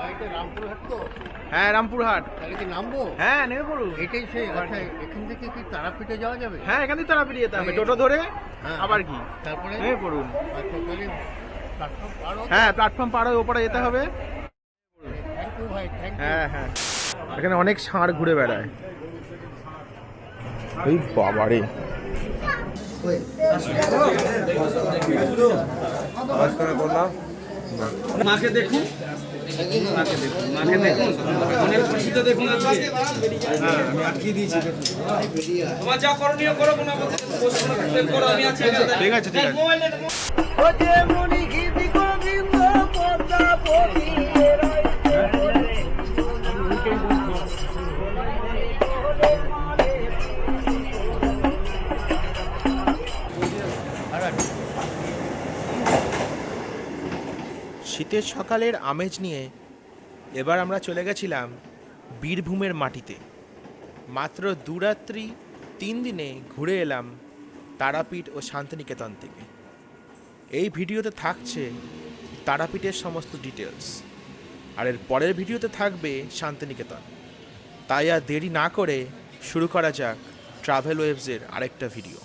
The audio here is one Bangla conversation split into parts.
বাড়িতে রামপুরহাট তো? হ্যাঁ রামপুরহাট। তাহলে নামবো? হ্যাঁ নেমে পড়ুন এটাই সেই আচ্ছা এখান থেকে কি তারাপীঠে যাওয়া যাবে? হ্যাঁ এখান থেকে তারাপীঠ যেতে হবে। টোটো ধরে হ্যাঁ। আবার কি? তারপরে? নেমে পড়ুন। আচ্ছা হ্যাঁ প্ল্যাটফর্ম পার হয়ে ওপরে যেতে হবে। হ্যাঁ হ্যাঁ। এখানে অনেক ষাঁড় ঘুরে বেড়ায়। এই বাবারে। মাকে দেখুন। মাকে দেখুন। মাকে দেখুন। মনের খুশিতে দেখুন আজকে হ্যাঁ আমি আটকে দিয়েছি। তোমার যা করণীয় করো কোনো প্রশ্ন থাকলে করো আমি আছি। এখানে। ঠিক আছে ঠিক আছে শীতের সকালের আমেজ নিয়ে এবার আমরা চলে গেছিলাম বীরভূমের মাটিতে। মাত্র দুরাত্রি তিন দিনে ঘুরে এলাম তারাপীঠ ও শান্তিনিকেতন থেকে। এই ভিডিওতে থাকছে তারাপীঠের সমস্ত ডিটেলস আর এর পরের ভিডিওতে থাকবে শান্তিনিকেতন। তাই আর দেরি না করে শুরু করা যাক ট্রাভেল ওয়েবসের আরেকটা ভিডিও।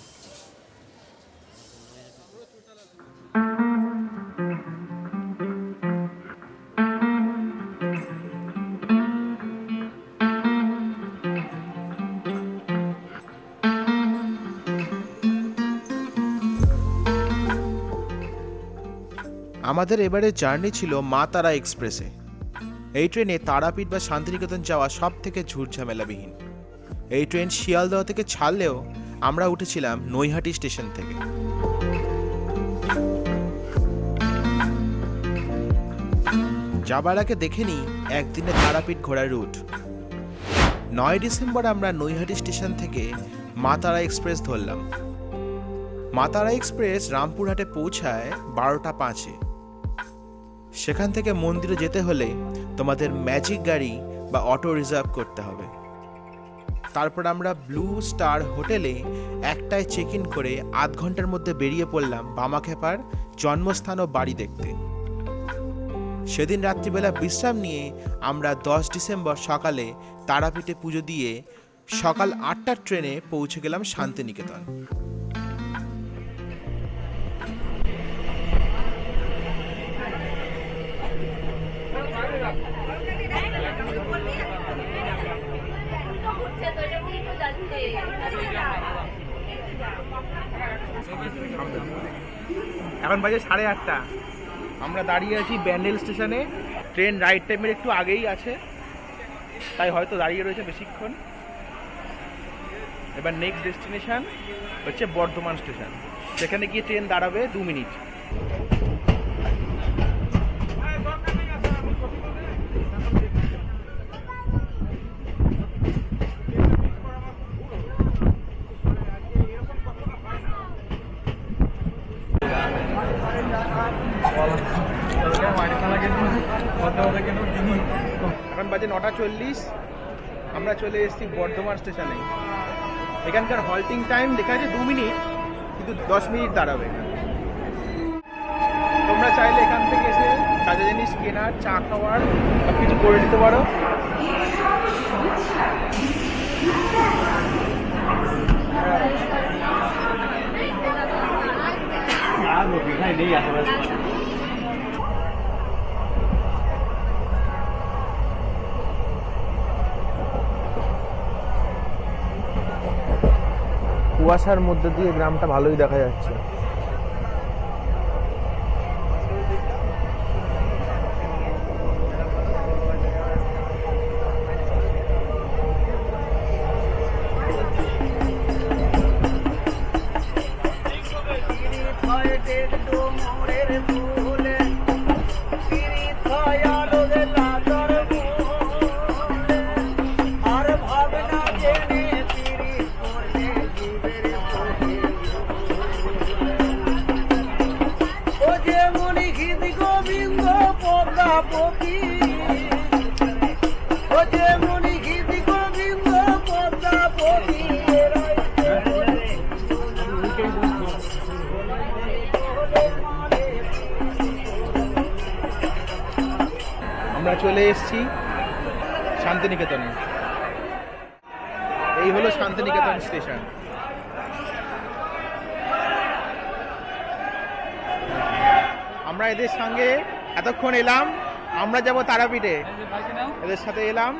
আমাদের এবারে জার্নি ছিল মা তারা এক্সপ্রেসে। এই ট্রেনে তারাপীঠ বা শান্তিনিকেতন যাওয়া সব থেকে ঝুটঝামেলাবিহীন এই ট্রেন শিয়ালদহ থেকে ছাড়লেও আমরা উঠেছিলাম নৈহাটি স্টেশন থেকে। যাবার আগে দেখে নিই একদিনে তারাপীঠ ঘোরার রুট। নয় ডিসেম্বর আমরা নৈহাটি স্টেশন থেকে মা তারা এক্সপ্রেস ধরলাম। মা তারা এক্সপ্রেস রামপুরহাটে পৌঁছায় বারোটা পাঁচে। সেখান থেকে মন্দিরে যেতে হলে তোমাদের ম্যাজিক গাড়ি বা অটো রিজার্ভ করতে হবে। তারপর আমরা ব্লু স্টার হোটেলে একটায় চেক ইন করে আধ ঘণ্টার মধ্যে বেরিয়ে পড়লাম বামাখ্যাপার জন্মস্থান ও বাড়ি দেখতে। সেদিন রাত্রিবেলা বিশ্রাম নিয়ে আমরা দশ ডিসেম্বর সকালে তারাপীঠে পুজো দিয়ে সকাল আটটার ট্রেনে পৌঁছে গেলাম শান্তিনিকেতন। এখন বাজে সাড়ে আটটা। আমরা দাঁড়িয়ে আছি ব্যান্ডেল স্টেশনে। ট্রেন রাইট টাইমের একটু আগেই আছে। তাই হয়তো দাঁড়িয়ে রয়েছে বেশিক্ষণ। এবার নেক্সট ডেস্টিনেশান হচ্ছে বর্ধমান স্টেশন। সেখানে গিয়ে ট্রেন দাঁড়াবে দু মিনিট। বাজে নটা চল্লিশ, আমরা চলে এসেছি বর্ধমান স্টেশনে। এখানকার হল্টিং টাইম লেখা আছে দু মিনিট, কিন্তু দশ মিনিট দাঁড়াবে। তোমরা চাইলে এখান থেকে এসে কাজে জিনিস কেনার, চা খাওয়ার সব কিছু করে নিতে পারো। কুয়াশার মধ্যে দিয়ে গ্রামটা ভালোই দেখা যাচ্ছে। গোবিন্দ আমরা চলে এসেছি শান্তিনিকেতনে। এই হলো শান্তিনিকেতন স্টেশন। আমরা এদের সঙ্গে এতক্ষণ এলাম, আমরা যাব তারাপীঠে। এদের সাথে এলাম।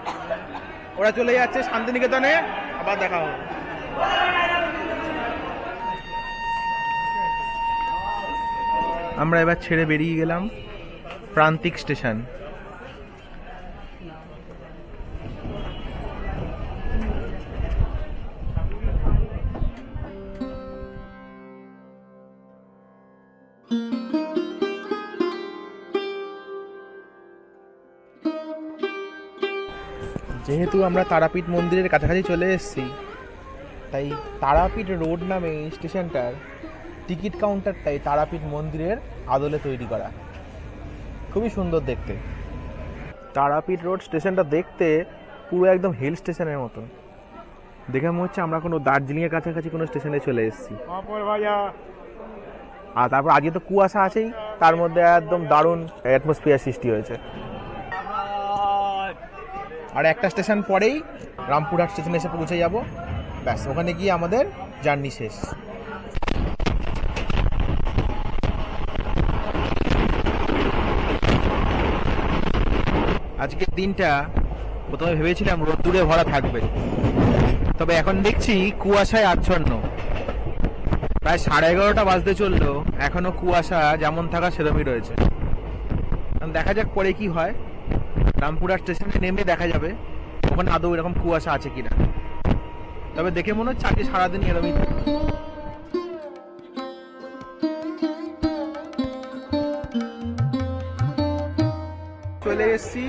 ওরা চলে যাচ্ছে শান্তিনিকেতনে, আবার দেখা হবে। আমরা এবার ছেড়ে বেরিয়ে গেলাম প্রান্তিক স্টেশন। আমরা তারাপীঠ মন্দিরের কাছাকাছি চলে এসেছি। তাই তারাপীঠ রোড নামে এই স্টেশনটার টিকিট কাউন্টারটাই তারাপীঠ মন্দিরের আদলে তৈরি করা। খুবই সুন্দর দেখতে। তারাপীঠ রোড স্টেশনটা দেখতে পুরো একদম হিল স্টেশনের মতো। দেখে মনে হচ্ছে আমরা কোনো দার্জিলিংয়ের কাছাকাছি কোনো স্টেশনে চলে এসেছি। আর তারপর আজকে তো কুয়াশা আছেই তার মধ্যে একদম দারুণ অ্যাটমসফিয়ার সৃষ্টি হয়েছে। আর একটা স্টেশন পরেই রামপুরহাট স্টেশনে এসে পৌঁছে যাব। ব্যাস, ওখানে গিয়ে আমাদের জার্নি শেষ। আজকের দিনটা প্রথমে ভেবেছিলাম রোদ্দুরে ভরা থাকবে। তবে এখন দেখছি কুয়াশায় আচ্ছন্ন। প্রায় সাড়ে এগারোটা বাজতে চলল, এখনও কুয়াশা যেমন থাকা সেরমই রয়েছে। দেখা যাক পরে কি হয়। রামপুরহাট স্টেশনে নেমে দেখা যাবে ওখানে আদৌ এরকম কুয়াশা আছে কিনা। তবে দেখে মনে হচ্ছে আজকে সারাদিন এরকমই চলে এসেছি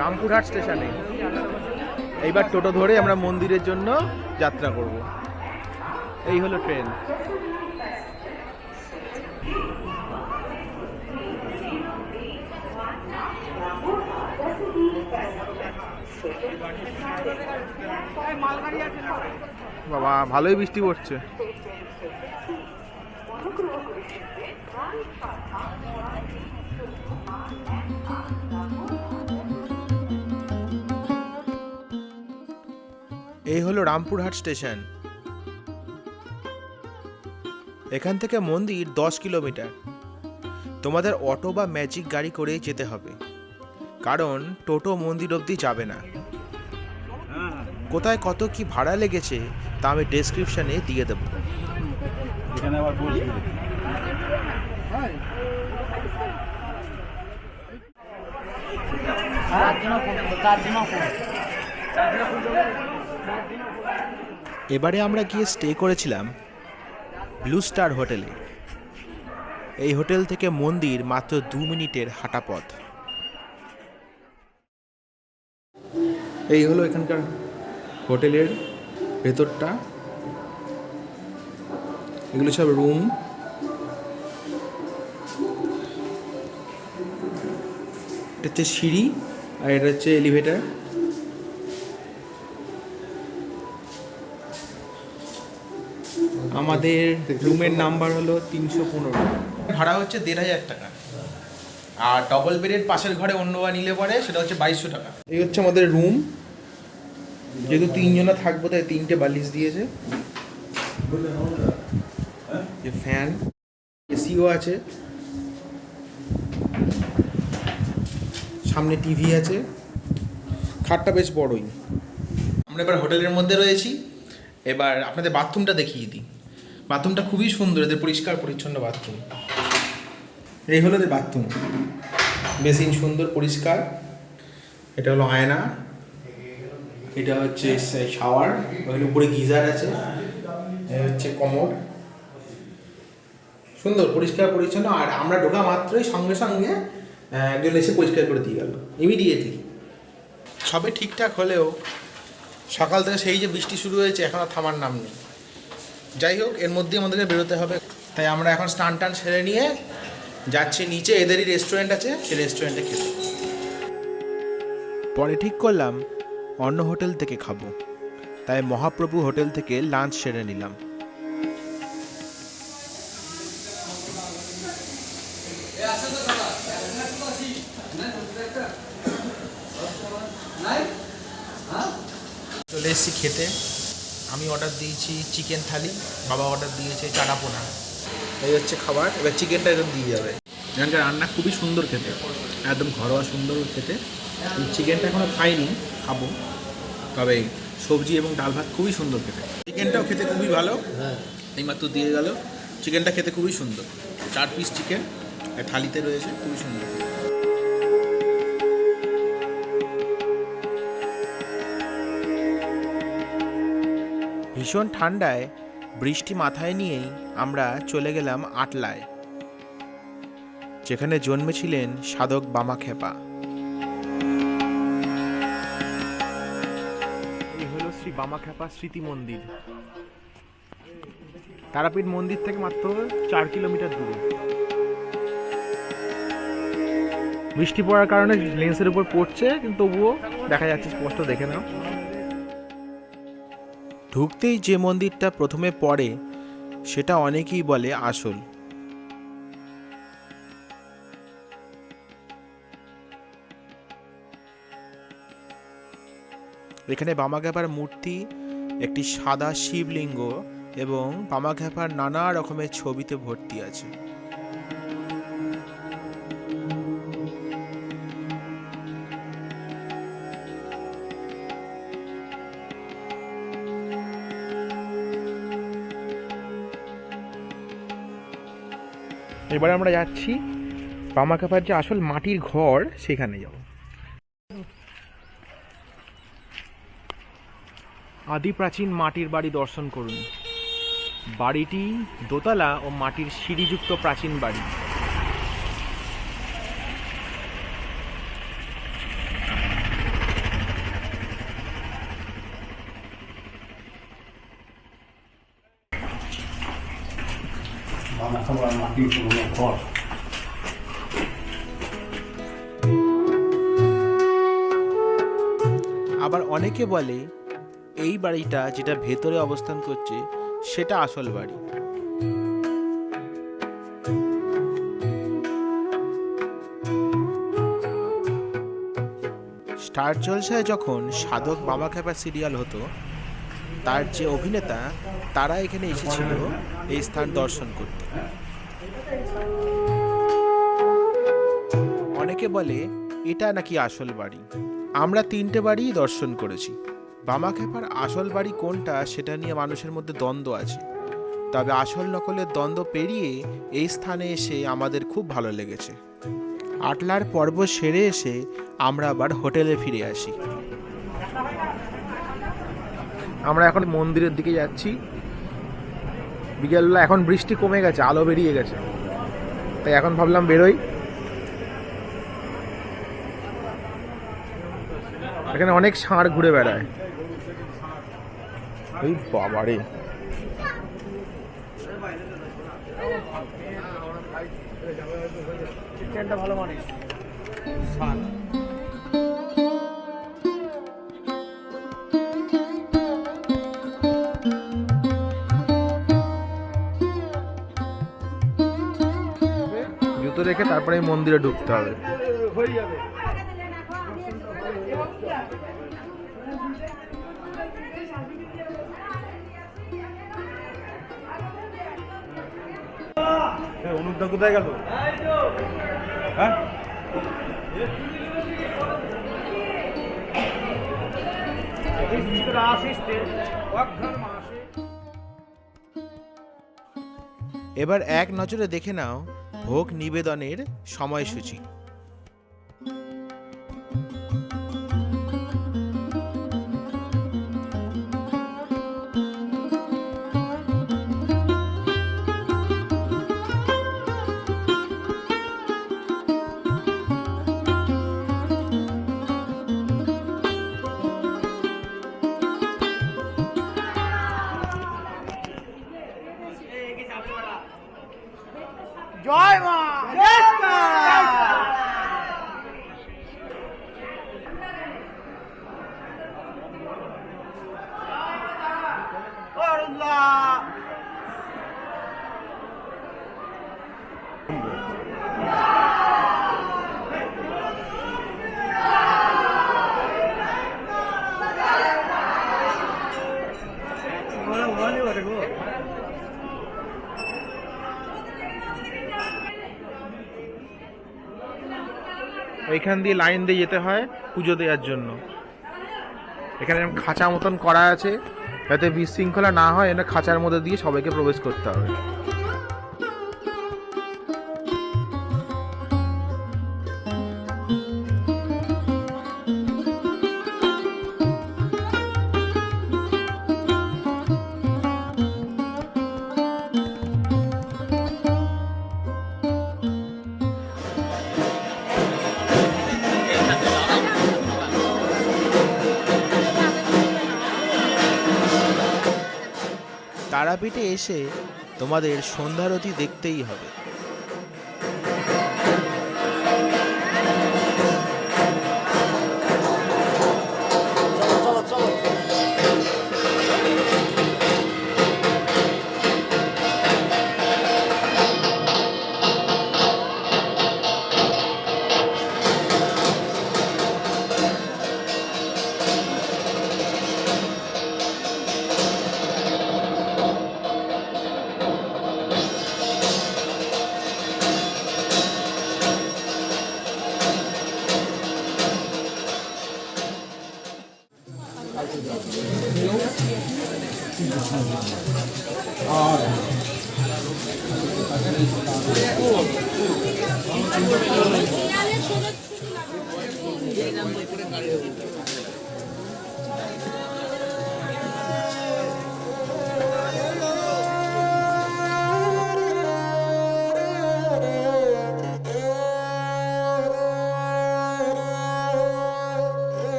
রামপুরহাট স্টেশনে। এইবার টোটো ধরে আমরা মন্দিরের জন্য যাত্রা করব। এই হলো ট্রেন। বাবা, ভালোই বৃষ্টি পড়ছে। এই হলো রামপুরহাট স্টেশন। এখান থেকে মন্দির দশ কিলোমিটার। তোমাদের অটো বা ম্যাজিক গাড়ি করেই যেতে হবে। কারণ টোটো মন্দির অবধি যাবে না। কোথায় কত কি ভাড়া লেগেছে তা আমি ডেসক্রিপশনে দিয়ে দেবো। এবারে আমরা গিয়ে স্টে করেছিলাম ব্লু স্টার হোটেলে এই হোটেল থেকে মন্দির মাত্র দু মিনিটের হাঁটা পথ এই হলো এখানকার হোটেলের ভেতরটা। এগুলো সব রুম। এটা হচ্ছে সিঁড়ি আর এটা হচ্ছে এলিভেটার। আমাদের রুমের নাম্বার হলো তিনশো পনেরো। ভাড়া হচ্ছে দেড় হাজার টাকা। আর ডবল বেডের পাশের ঘরে অন্য নিলে পরে সেটা হচ্ছে বাইশশো টাকা। এই হচ্ছে আমাদের রুম যেহেতু তিনজনা থাকব, তাই তিনটে বালিশ দিয়েছে। ফ্যান এসিও আছে। সামনে টিভি আছে। খাটটা বেশ বড়ই। আমরা এবার হোটেলের মধ্যে রয়েছি। এবার আপনাদের বাথরুমটা দেখিয়ে দিই। বাথরুমটা খুবই সুন্দর, এদের পরিষ্কার পরিচ্ছন্ন বাথরুম। এই হলো এদের বাথরুম। বেসিন সুন্দর, পরিষ্কার। এটা হলো আয়না। এটা হচ্ছে শাওয়ার, ওখানে উপরে গিজার আছে হচ্ছে কমোড। সুন্দর, পরিষ্কার, পরিচ্ছন্ন, আর আমরা ঢোকা মাত্রই সঙ্গে সঙ্গে একজন এসে পরিষ্কার করে দিয়ে গেল ইমিডিয়েটলি সবে ঠিকঠাক হলেও, সকাল থেকে সেই যে বৃষ্টি শুরু হয়েছে, এখন আর থামার নাম নেই। যাই হোক, এর মধ্যে আমাদেরকে বেরোতে হবে। তাই আমরা এখন স্নান টান সেরে নিয়ে যাচ্ছি নিচে, এদেরই রেস্টুরেন্ট আছে, সেই রেস্টুরেন্টে খেতে। পরে ঠিক করলাম অন্য হোটেল থেকে খাব। তাই মহাপ্রভু হোটেল থেকে লাঞ্চ সেরে নিলাম। চলে এসেছি খেতে। আমি অর্ডার দিয়েছি চিকেন থালি বাবা অর্ডার দিয়েছে চানা পোনা। এই হচ্ছে খাবার এবার চিকেনটা একদম দিয়ে যাবে। এখানকার রান্না খুবই সুন্দর খেতে একদম ঘরোয়া সুন্দর খেতে। চিকেনটা এখনও খাইনি খাব। তবে সবজি এবং ডাল ভাত খুবই সুন্দর খেতে। চিকেনটাও খেতে খুবই ভালো। এইমাত্র দিয়ে গেল। চিকেনটা খেতে খুবই সুন্দর। চার পিস চিকেন থালিতে রয়েছে খুবই সুন্দর। ভীষণ ঠান্ডায় বৃষ্টি মাথায় নিয়েই আমরা চলে গেলাম আটলায়। যেখানে জন্মেছিলেন সাধক বামাখ্যাপা। এই হলো শ্রী বামাখ্যাপা স্মৃতি মন্দির। তারাপীঠ মন্দির থেকে মাত্র চার কিলোমিটার দূরে। বৃষ্টি পড়ার কারণে লেন্সের উপর পড়ছে কিন্তু তবুও দেখা যাচ্ছে স্পষ্ট দেখে নাও। ঢুকতেই যে মন্দিরটা প্রথমে পড়ে সেটা অনেকেই বলে আসল। এখানে বামাঘাপার মূর্তি, একটি সাদা শিবলিঙ্গ এবং বামাঘাপার নানা রকমের ছবিতে ভর্তি আছে। এবারে আমরা যাচ্ছি বামাকাপার যে আসল মাটির ঘর, সেখানে যাব। আদি প্রাচীন মাটির বাড়ি দর্শন করুন। বাড়িটি দোতলা ও মাটির সিঁড়িযুক্ত প্রাচীন বাড়ি। আবার অনেকে বলে এই বাড়িটা যেটা ভেতরে অবস্থান করছে, সেটা আসল বাড়ি। স্টার জলসায় যখন সাধক বাবা খেপা সিরিয়াল হতো, তার যে অভিনেতা, তারা এখানে এসেছিল এই স্থান দর্শন করতে। অনেকে বলে, এটা নাকি আসল বাড়ি। আমরা তিনটে বাড়িই দর্শন করেছি। বামাখ্যাপার আসল বাড়ি কোনটা সেটা নিয়ে মানুষের মধ্যে দ্বন্দ্ব আছে। তবে আসল নকলের দ্বন্দ্ব পেরিয়ে এই স্থানে এসে আমাদের খুব ভালো লেগেছে। আটলার পর্ব সেরে এসে আমরা আবার হোটেলে ফিরে আসি। আমরা এখন মন্দিরের দিকে যাচ্ছি। বিকেলবেলা এখন বৃষ্টি কমে গেছে, আলো বেরিয়ে গেছে। তাই এখন ভাবলাম বেরোই। এখানে অনেক ষাঁড় ঘুরে বেড়ায়। এই বাবারে। ভালো জুতো রেখে তারপরে মন্দিরে ঢুকতে হবে। হয়ে যাবে। অনুপদা কোথায় গেল? হ্যাঁ? এবার এক নজরে দেখে নাও ভোগ নিবেদনের সময়সূচি। জয় মা জয় মা এইখান দিয়ে লাইন দিয়ে যেতে হয় পুজো দেওয়ার জন্য। এখানে খাঁচা মতন করা আছে, যাতে বিশৃঙ্খলা না হয় এটা খাঁচার মধ্যে দিয়ে সবাইকে প্রবেশ করতে হবে। তারাপীঠে এসে তোমাদের সন্ধ্যারতি দেখতেই হবে।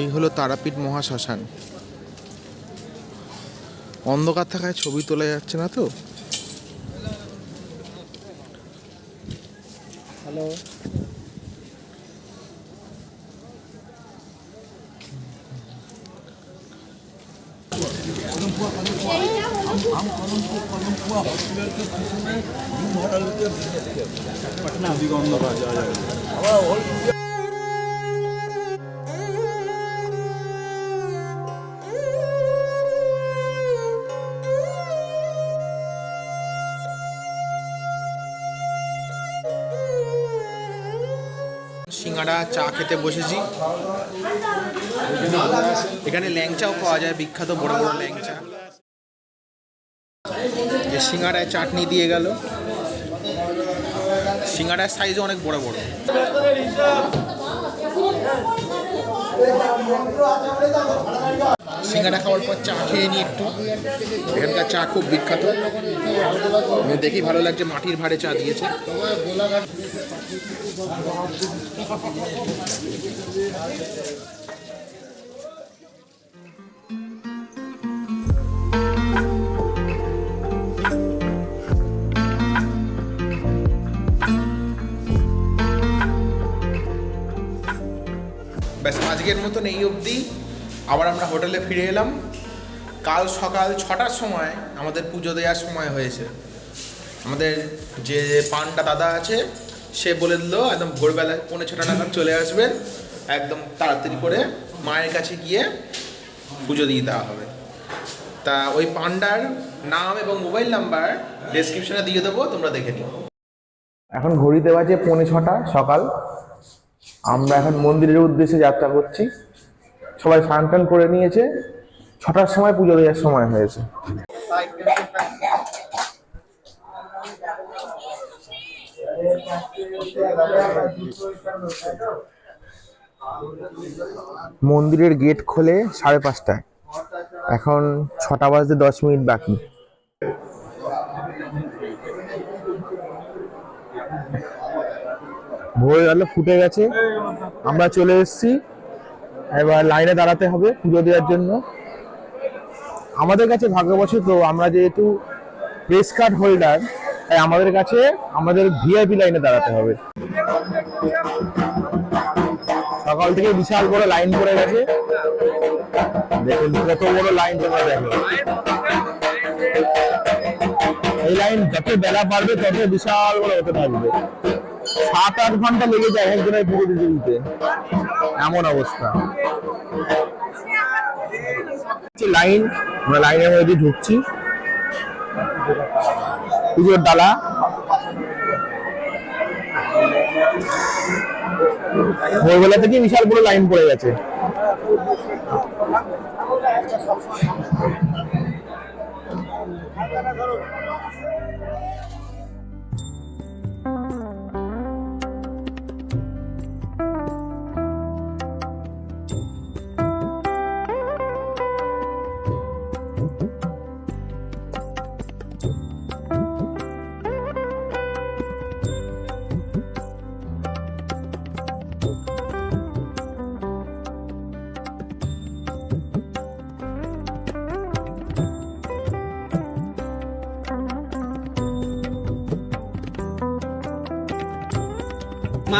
এই হলো তারাপীঠ মহাশ্মশান। অন্ধকার থাকায় ছবি তোলা যাচ্ছে না তো? হ্যালো সিঙ্গাড়া চা খেতে বসেছি। এখানে ল্যাংচাও পাওয়া যায়, বিখ্যাত বড় বড় ল্যাংচা। যে সিঙ্গারায় চাটনি দিয়ে গেল। সিঙ্গাড়ার সাইজও অনেক বড় বড়। সিঙ্গাড়া খাওয়ার পর চা খেয়ে নিই একটু। এখানকার চা খুব বিখ্যাত। দেখি ভালো লাগছে, মাটির ভাড়ে চা দিয়েছে। ব্যাস, আজকের মতন এই অবধি। আবার আমরা হোটেলে ফিরে এলাম। কাল সকাল ছটার সময় আমাদের পুজো দেওয়ার সময় হয়েছে। আমাদের যে পান্ডা দাদা আছে, সে বলে দিল, একদম ভোরবেলা পৌনে ছটা নাগাদ চলে আসবেন একদম তাড়াতাড়ি করে মায়ের কাছে গিয়ে পুজো দিয়ে দেওয়া হবে। তা ওই পান্ডার নাম এবং মোবাইল নাম্বার ডেসক্রিপশনে দিয়ে দেবো, তোমরা দেখে নিও। এখন ঘড়িতে বাজে পৌনে ছটা সকাল। আমরা এখন মন্দিরের উদ্দেশ্যে যাত্রা করছি। সবাই স্নান টান করে নিয়েছে। ছটার সময় পুজো দেওয়ার সময় হয়েছে। মন্দিরের গেট খোলে সাড়ে পাঁচটায়। এখন ছটা বাজতে দশ মিনিট বাকি। ভোর ফুটে গেছে। আমরা চলে এসেছি। এবার লাইনে দাঁড়াতে হবে পুজো দেওয়ার জন্য। আমাদের কাছে ভাগ্যবশত আমরা যেহেতু প্রেস কার্ড হোল্ডার, তাই আমাদের কাছে আমাদের ভিআইপি লাইনে দাঁড়াতে হবে। সকাল থেকে বিশাল বড় লাইন পড়ে গেছে। দেখুন কত বড় লাইন তোমরা দেখো এই লাইন যত বেলা পারবে তত বিশাল বড় হতে থাকবে। সাত আট ঘণ্টা লেগে যায় একজনের পুরো দিতে এমন অবস্থা। লাইন, আমরা লাইনের মধ্যে ঢুকছি। পুজোর ডালা। ভোরবেলা থেকে বিশাল বড় লাইন পড়ে গেছে।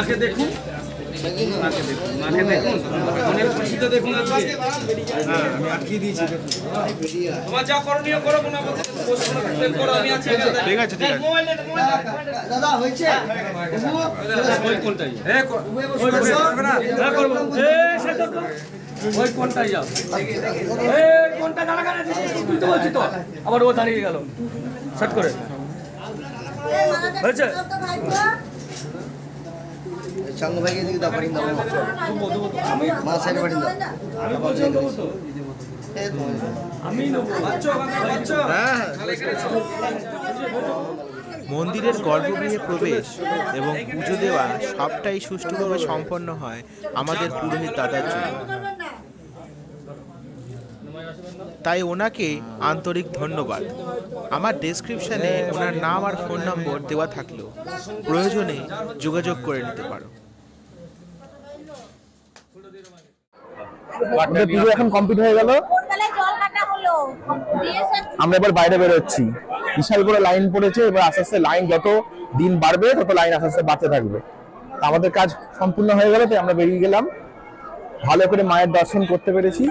মাকে দেখুন মাকে দেখুন মাকে দেখুন মনের খুশিতে দেখুন আজকে হ্যাঁ আমি আটকে দিয়েছি তোমার যা করণীয় করো কোনো করো আমি আছি ঠিক আছে ঠিক আছে দাদা হয়েছে ওই কোনটাই এ করবে না না করব এ সেটা তো ওই কোনটাই যাও এ কোনটা দাঁড়া তুই তো বলছিস তো আবার ও দাঁড়িয়ে গেল সেট করে হয়েছে সঙ্গ ভাইকে দিকে দাও পাঠিয়ে দাও মা সাইডে পাঠিয়ে দাও আমি বাচ্চা বাচ্চা হ্যাঁ মন্দিরের গর্ভগৃহে প্রবেশ এবং পুজো দেওয়া সবটাই সুষ্ঠুভাবে সম্পন্ন হয় আমাদের পুরোহিত দাদার জন্য। তাই ওনাকে আন্তরিক ধন্যবাদ। আমার ডেসক্রিপশনে ওনার নাম আর ফোন নম্বর দেওয়া থাকলেও প্রয়োজনে যোগাযোগ করে নিতে পারো। পুজো এখন কমপ্লিট হয়ে গেল। ভোরবেলায় জল কাটা হলো। বিএসএফ আমরা এবার বাইরে বেরোচ্ছি। বিশাল বড় লাইন পড়েছে এবার আস্তে আস্তে লাইন যত দিন বাড়বে তত লাইন আস্তে আস্তে বাড়তে থাকবে। তা আমাদের কাজ সম্পূর্ণ হয়ে গেল তাই আমরা বেরিয়ে গেলাম। ভালো করে মায়ের দর্শন করতে পেরেছি।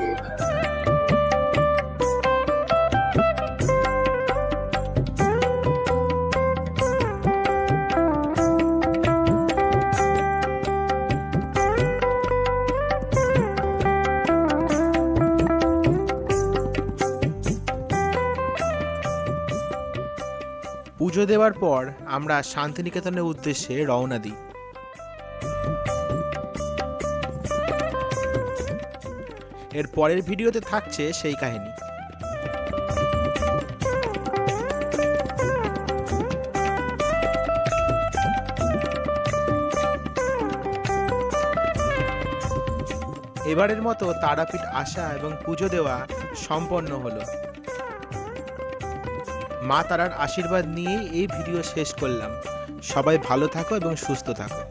পুজো দেওয়ার পর আমরা শান্তিনিকেতনের উদ্দেশ্যে রওনা দিই। এর পরের ভিডিওতে থাকছে সেই কাহিনী। এবারের মতো তারাপীঠ আসা এবং পুজো দেওয়া সম্পন্ন হলো। মা তারার আশীর্বাদ নিয়েই এই ভিডিও শেষ করলাম। সবাই ভালো থাকো এবং সুস্থ থাকো।